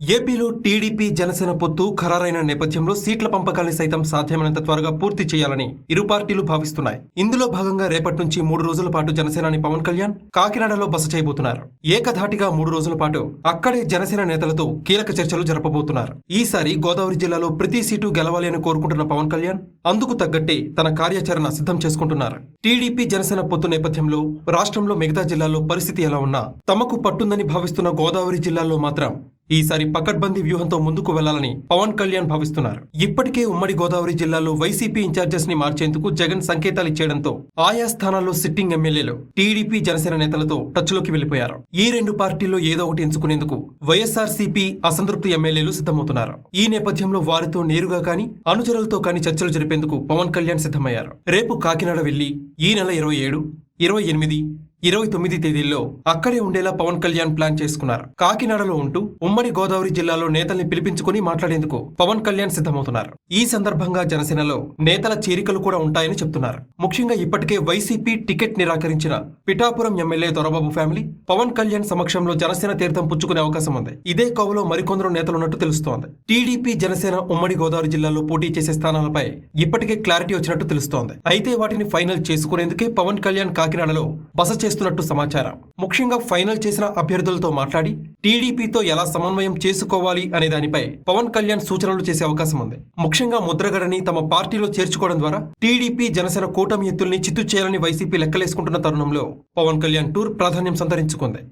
ఏపీలో టీడీపీ జనసేన పొత్తు ఖరారైన నేపథ్యంలో సీట్ల పంపకాన్ని సైతం సాధ్యమైనంత త్వరగా పూర్తి చేయాలని ఇరు పార్టీలు భావిస్తున్నాయి. ఇందులో భాగంగా రేపటి నుంచి మూడు రోజుల పాటు జనసేనాని పవన్ కళ్యాణ్ కాకినాడలో బస చేయబోతున్నారు. ఏకధాటిగా మూడు రోజుల పాటు అక్కడే జనసేన నేతలతో కీలక చర్చలు జరపబోతున్నారు. ఈసారి గోదావరి జిల్లాలో ప్రతి సీటు గెలవాలి అని కోరుకుంటున్న పవన్ కళ్యాణ్ అందుకు తగ్గట్టే తన కార్యాచరణ సిద్ధం చేసుకుంటున్నారు. టీడీపీ జనసేన పొత్తు నేపథ్యంలో రాష్ట్రంలో మిగతా జిల్లాల్లో పరిస్థితి ఎలా ఉన్నా తమకు పట్టుందని భావిస్తున్న గోదావరి జిల్లాలో మాత్రం ఈసారి పకడ్బందీ వ్యూహంతో ముందుకు వెళ్ళాలని పవన్ కళ్యాణ్ భావిస్తున్నారు. ఇప్పటికే ఉమ్మడి గోదావరి జిల్లాలో వైసీపీ ఇన్ఛార్జెస్ని మార్చేందుకు జగన్ సంకేతాలు ఇచ్చేయడంతో ఆయా స్థానాల్లో సిట్టింగ్ ఎమ్మెల్యేలు టీడీపీ జనసేన నేతలతో టచ్లోకి వెళ్ళిపోయారు ఈ రెండు పార్టీల్లో ఏదో ఒకటి ఎంచుకునేందుకు వైఎస్ఆర్సీపీ అసంతృప్తి ఎమ్మెల్యేలు సిద్ధమవుతున్నారు. ఈ నేపథ్యంలో వారితో నేరుగా కానీ అనుచరులతో కానీ చర్చలు జరిపేందుకు పవన్ కళ్యాణ్ సిద్ధమయ్యారు. రేపు కాకినాడ వెళ్ళి ఈ నెల ఇరవై ఏడు ఇరవై ఎనిమిది ఇరవై తొమ్మిది తేదీల్లో అక్కడే ఉండేలా పవన్ కళ్యాణ్ ప్లాన్ చేసుకున్నారు. కాకినాడలో ఉంటూ ఉమ్మడి గోదావరి జిల్లాలో నేతల్ని పిలిపించుకుని మాట్లాడేందుకు పవన్ కళ్యాణ్ సిద్ధమవుతున్నారు. ఈ సందర్భంగా జనసేనలో నేతల చేరికలు కూడా ఉంటాయని చెప్తున్నారు. ముఖ్యంగా ఇప్పటికే వైసీపీ టికెట్ నిరాకరించిన పిఠాపురం ఎమ్మెల్యే దొరబాబు ఫ్యామిలీ పవన్ కళ్యాణ్ సమక్షంలో జనసేన తీర్థం పుచ్చుకునే అవకాశం ఉంది. ఇదే కోవలో మరికొందరు నేతలున్నట్టు తెలుస్తోంది. టీడీపీ జనసేన ఉమ్మడి గోదావరి జిల్లాలో పోటీ చేసే స్థానాలపై ఇప్పటికే క్లారిటీ వచ్చినట్టు తెలుస్తోంది. అయితే వాటిని ఫైనల్ చేసుకునేందుకే పవన్ కళ్యాణ్ కాకినాడలో బస చేస్తున్నట్టు సమాచారం. ముఖ్యంగా ఫైనల్ చేసిన అభ్యర్థులతో మాట్లాడి టీడీపీతో ఎలా సమన్వయం చేసుకోవాలి అనే దానిపై పవన్ కళ్యాణ్ సూచనలు చేసే అవకాశం ఉంది. ముఖ్యంగా ముద్రగడని తమ పార్టీలో చేర్చుకోవడం ద్వారా టీడీపీ జనసేన కూటమి ఎత్తుల్ని చిత్తు చేయాలని వైసీపీ లెక్కలేసుకుంటున్న తరుణంలో పవన్ కళ్యాణ్ టూర్ ప్రాధాన్యం సంతరించుకుంది.